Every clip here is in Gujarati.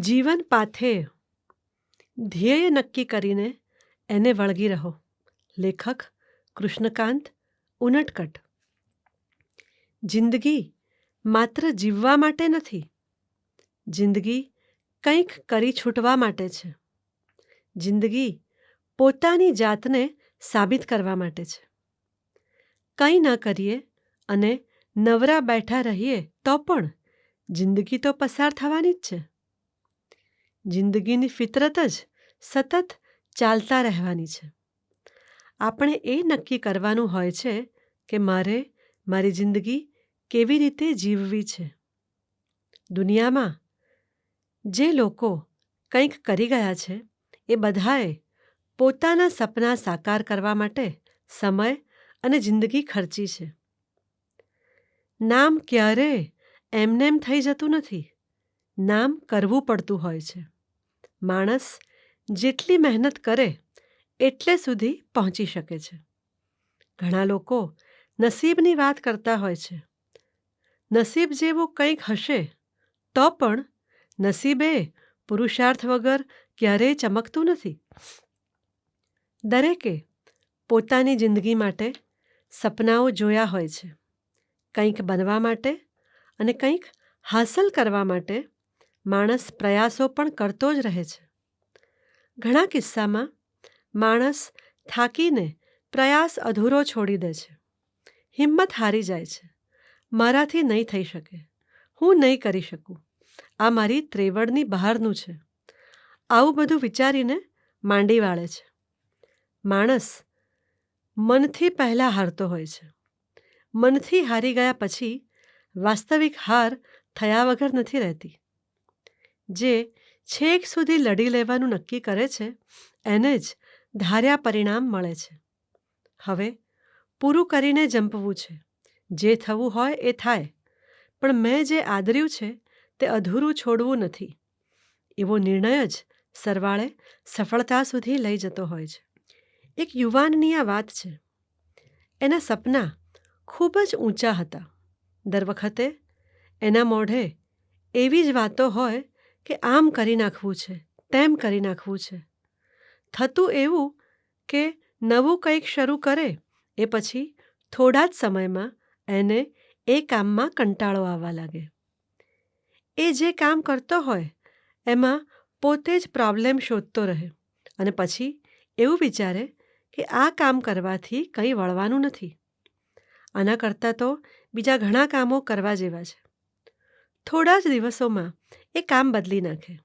જીવન પાથે ધ્યેય નક્કી કરીને એને વળગી રહો. લેખક કૃષ્ણકાંત ઉનટકટ. જિંદગી માત્ર જીવવા માટે નથી, જિંદગી કંઈક કરી છૂટવા માટે છે. જિંદગી પોતાની જાતને સાબિત કરવા માટે છે. કંઈ ન કરીએ અને નવરા બેઠા રહીએ તો પણ જિંદગી તો પસાર થવાની જ છે. જિંદગીની ફિતરત જ સતત ચાલતા રહેવાની છે. આપણે એ નક્કી કરવાનું હોય છે કે મારે મારી જિંદગી કેવી રીતે જીવવી છે. દુનિયામાં જે લોકો કંઈક કરી ગયા છે, એ બધાએ પોતાના સપના સાકાર કરવા માટે સમય અને જિંદગી ખર્ચી છે. નામ ક્યારેય એમનેમ થઈ જતું નથી. નામ કરવું પડતું હોય છે. માણસ જેટલી મહેનત કરે, એટલે સુધી પહોંચી શકે છે. ઘણા લોકો નસીબની વાત કરતા હોય છે. નસીબ જેવું કંઈક હશે, તો પણ નસીબે પુરુષાર્થ વગર ક્યારેય ચમકતું નથી. દરેકે પોતાની જિંદગી માટે સપનાઓ જોયા હોય છે. કંઈક બનવા માટે અને કંઈક હાંસલ કરવા માટે માણસ પ્રયાસો પણ કરતો જ રહે છે. ઘણા કિસ્સામાં માણસ થાકીને પ્રયાસ અધૂરો છોડી દે છે. હિંમત હારી જાય છે. મારાથી નહીં થઈ શકે. હું નહીં કરી શકું. આ મારી ત્રેવડની બહારનું છે. આવું બધું વિચારીને માંડી વાળે છે. માણસ મનથી પહેલાં હારતો હોય છે. મનથી હારી ગયા પછી વાસ્તવિક હાર થયા વગર નથી રહેતી. જે છેક સુધી લડી લેવાનું નક્કી કરે છે, એને જ ધાર્યા પરિણામ મળે છે. હવે પૂરું કરીને જંપવું છે. જે થવું હોય એ થાય. પણ મેં જે આદર્યું છે તે અધૂરું છોડવું નથી. એવો નિર્ણય જ સરવાળે સફળતા સુધી લઈ જતો હોય છે. એક યુવાનની આ વાત છે. એના સપના ખૂબ જ ઊંચા હતા. દર વખતે એના મોઢે એવી જ વાતો હોય કે આમ કરી નાખવું છે, તેમ કરી નાખવું છે. થતું એવું કે નવું કંઈક શરૂ કરે, એ પછી થોડા જ સમયમાં એને એ કામમાં કંટાળો આવવા લાગે. એ જે કામ કરતો હોય, એમાં પોતે જ પ્રોબ્લેમ શોધતો રહે અને પછી એવું વિચારે કે આ કામ કરવાથી કંઈ વળવાનું નથી. આના કરતાં તો બીજા ઘણા કામો કરવા જેવા છે. થોડા જ દિવસોમાં એ કામ બદલી નાખે.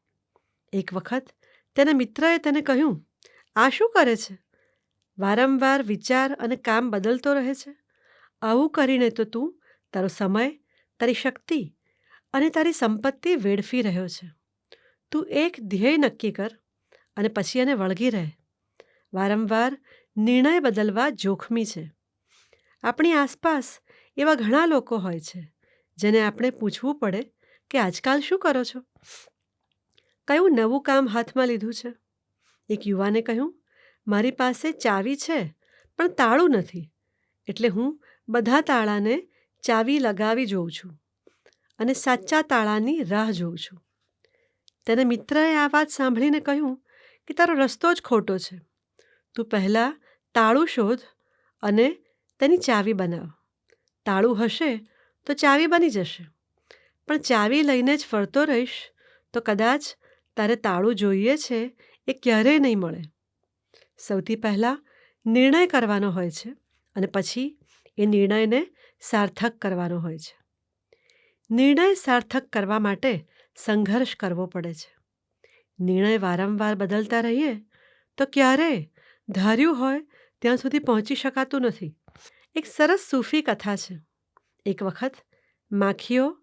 એક વખત તેના મિત્રએ તેને કહ્યું, આ શું કરે છે? વારંવાર વિચાર અને કામ બદલતો રહે છે. આવું કરીને તો તું તારો સમય, તારી શક્તિ અને તારી સંપત્તિ વેડફી રહ્યો છે. તું એક ધ્યેય નક્કી કર અને પછી એને વળગી રહે. વારંવાર નિર્ણય બદલવા જોખમી છે. આપણી આસપાસ એવા ઘણા લોકો હોય છે જેને આપણે પૂછવું પડે કે આજકાલ શું કરો છો? કયું નવું કામ હાથમાં લીધું છે? એક યુવાને કહ્યું, મારી પાસે ચાવી છે, પણ તાળું નથી. એટલે હું બધા તાળાને ચાવી લગાવી જોઉં છું અને સાચા તાળાની રાહ જોઉં છું. તેને મિત્રએ આ વાત સાંભળીને કહ્યું કે, તારો રસ્તો જ ખોટો છે. તું પહેલાં તાળું શોધ અને તેની ચાવી બનાવ. તાળું હશે તો ચાવી બની જશે. પણ ચાવી લઈને જ ફરતો રહીશ, તો કદાચ તારે તાળું જોઈએ છે એ ક્યારેય નહીં મળે. સૌથી પહેલાં નિર્ણય કરવાનો હોય છે અને પછી એ નિર્ણયને સાર્થક કરવાનો હોય છે. નિર્ણય સાર્થક કરવા માટે સંઘર્ષ કરવો પડે છે. નિર્ણય વારંવાર બદલતા રહીએ તો ક્યારેય ધાર્યું હોય ત્યાં સુધી પહોંચી શકાતું નથી. એક સરસ સૂફી કથા છે. એક વખત માખીઓ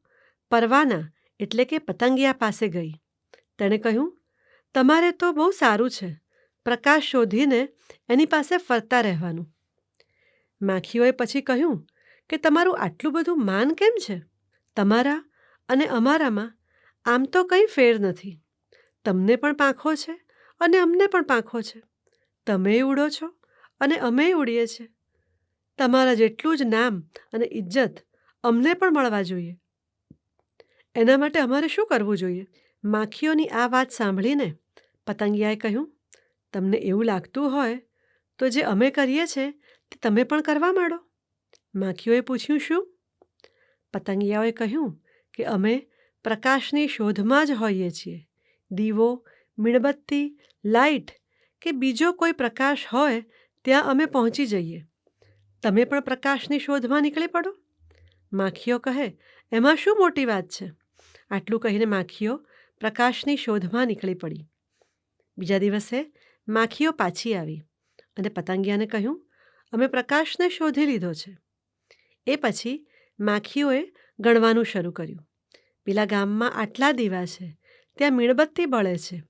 પરવાના એટલે કે પતંગિયા પાસે ગઈ. તેણે કહ્યું, તમારે તો બહુ સારું છે. પ્રકાશ શોધીને એની પાસે ફરતા રહેવાનું. માખીઓએ પછી કહ્યું, કે તમારું આટલું બધું માન કેમ છે? તમારા અને અમારામાં આમ તો કંઈ ફેર નથી. તમને પણ પાંખો છે અને અમને પણ પાંખો છે. તમે ઉડો છો અને અમે ઉડીએ છીએ. તમારા જેટલું જ નામ અને ઇજ્જત અમને પણ મળવા જોઈએ. એના માટે અમારે શું કરવું જોઈએ? માખીઓની આ વાત સાંભળીને પતંગિયાએ કહ્યું, તમને એવું લાગતું હોય તો જે અમે કરીએ છીએ તે તમે પણ કરવા માંડો. માખીઓએ પૂછ્યું, શું? પતંગિયાઓએ કહ્યું કે અમે પ્રકાશની શોધમાં જ હોઈએ છીએ. દીવો, મીણબત્તી, લાઇટ કે બીજો કોઈ પ્રકાશ હોય ત્યાં અમે પહોંચી જઈએ. તમે પણ પ્રકાશની શોધમાં નીકળી પડો. માખીઓ કહે, એમાં શું મોટી વાત છે? આટલું કહીને માખીઓ પ્રકાશની શોધમાં નીકળી પડી. બીજા દિવસે માખીઓ પાછી આવી અને પતંગિયાને કહ્યું, અમે પ્રકાશને શોધી લીધો છે. એ પછી માખીઓએ ગણવાનું શરૂ કર્યું. પેલા ગામમાં આટલા દીવા છે, ત્યાં મીણબત્તી બળે છે,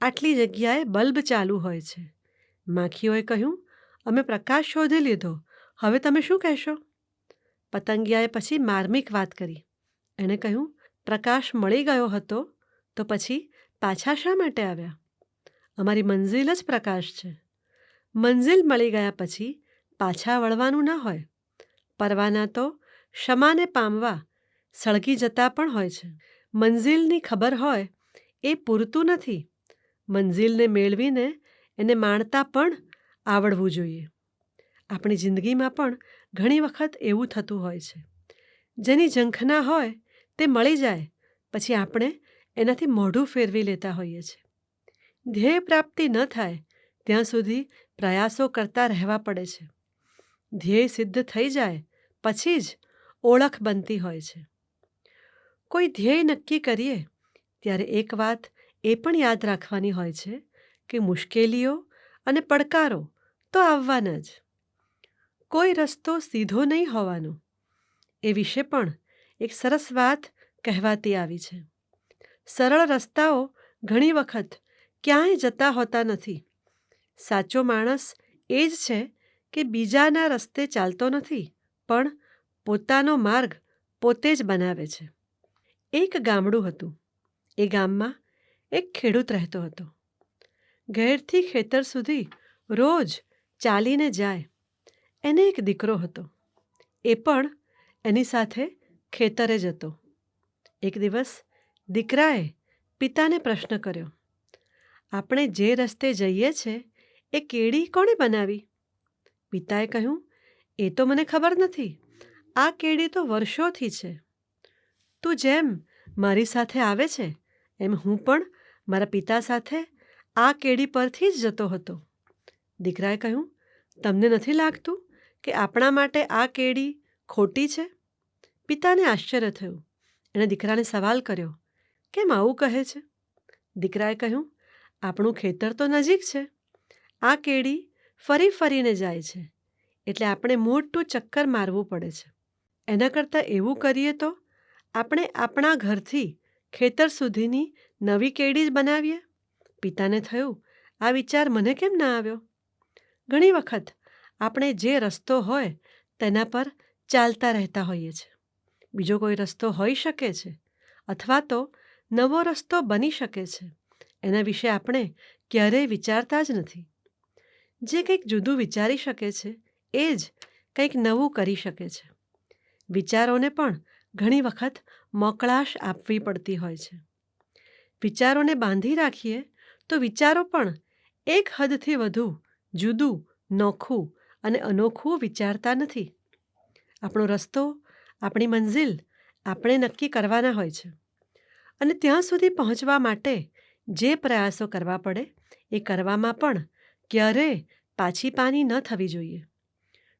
આટલી જગ્યાએ બલ્બ ચાલુ હોય છે. માખીઓએ કહ્યું, અમે પ્રકાશ શોધી લીધો, હવે તમે શું કહેશો? પતંગિયાએ પછી માર્મિક વાત કરી. એણે કહ્યું, પ્રકાશ મળી ગયો હતો તો પછી પાછા શા માટે આવ્યા? અમારી મંઝિલ જ પ્રકાશ છે. મંઝિલ મળી ગયા પછી પાછા વળવાનું ન હોય. પરવાના તો ક્ષમાને પામવા સળગી જતા પણ હોય છે. મંઝિલની ખબર હોય એ પૂરતું નથી. મંઝિલને મેળવીને એને માણતા પણ આવડવું જોઈએ. આપણી જિંદગીમાં પણ ઘણી વખત એવું થતું હોય છે. જેની ઝંખના હોય, તે મળી જાય, પછી આપણે એનાથી મોઢું ફેરવી લેતા હોઈએ છીએ ધ્યેય પ્રાપ્તિ ન થાય, ત્યાં સુધી પ્રયાસો કરતા રહેવા પડે છે. ધ્યેય સિદ્ધ થઈ જાય, પછી જ ઓળખ બનતી હોય છે. કોઈ ધ્યેય નક્કી કરીએ, ત્યારે એક વાત એ પણ યાદ રાખવાની હોય છે કે મુશ્કેલીઓ અને પડકારો તો આવવાના જ. કોઈ રસ્તો સીધો નહીં હોવાનો. એ વિશે પણ એક સરસ વાત કહેવાતી આવી છે. સરળ રસ્તાઓ ઘણી વખત ક્યાંય જતા હોતા નથી. સાચો માણસ એ જ છે કે બીજાના રસ્તે ચાલતો નથી, પણ પોતાનો માર્ગ પોતે જ બનાવે છે. એક ગામડું હતું. એ ગામમાં એક ખેડૂત રહેતો હતો. ઘેરથી ખેતર સુધી રોજ ચાલીને જાય. એને એક દીકરો હતો. એ પણ એની સાથે ખેતરે જતો એક દિવસ દીકરાએ પિતાને પ્રશ્ન કર્યો, આપણે જે રસ્તે જઈએ છે, એ કેડી કોણે બનાવી? પિતાએ કહ્યું, એ તો મને ખબર નથી. આ કેડી તો વર્ષોથી છે. તું જેમ મારી સાથે આવે છે, એમ હું પણ મારા પિતા સાથે આ કેળી પરથી જ જતો હતો. દીકરાએ કહ્યું, તમને નથી લાગતું કે આપણા માટે આ કેડી ખોટી છે? પિતાને આશ્ચર્ય થયું. એણે દીકરાને સવાલ કર્યો, કેમ આવું કહે છે? દીકરાએ કહ્યું, આપણું ખેતર તો નજીક છે. આ કેડી ફરી ફરીને જાય છે. એટલે આપણે મોટું ચક્કર મારવું પડે છે. એના કરતાં એવું કરીએ તો આપણે આપણા ઘરથી ખેતર સુધીની નવી કેડી જ બનાવીએ. પિતાને થયું, આ વિચાર મને કેમ ના આવ્યો? ઘણી વખત આપણે જે રસ્તો હોય, તેના પર ચાલતા રહેતા હોઈએ છીએ બીજો કોઈ રસ્તો હોઈ શકે છે, અથવા તો નવો રસ્તો બની શકે છે, એના વિશે આપણે ક્યારેય વિચારતા જ નથી. જે કંઈક જુદું વિચારી શકે છે, એ જ કંઈક નવું કરી શકે છે. વિચારોને પણ ઘણી વખત મોકળાશ આપવી પડતી હોય છે. વિચારોને બાંધી રાખીએ, તો વિચારો પણ એક હદથી વધુ જુદું, નોખું અને અનોખું વિચારતા નથી. આપણો રસ્તો, આપણી મંઝિલ આપણે નક્કી કરવાના હોય છે. અને ત્યાં સુધી પહોંચવા માટે જે પ્રયાસો કરવા પડે એ કરવામાં પણ ક્યારેય પાછી પાની ન થવી જોઈએ.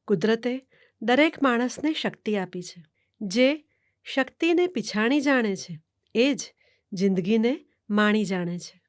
કુદરતે દરેક માણસને શક્તિ આપી છે. જે શક્તિને પીછાણી જાણે છે, એ જ જિંદગીને માણી જાણે છે.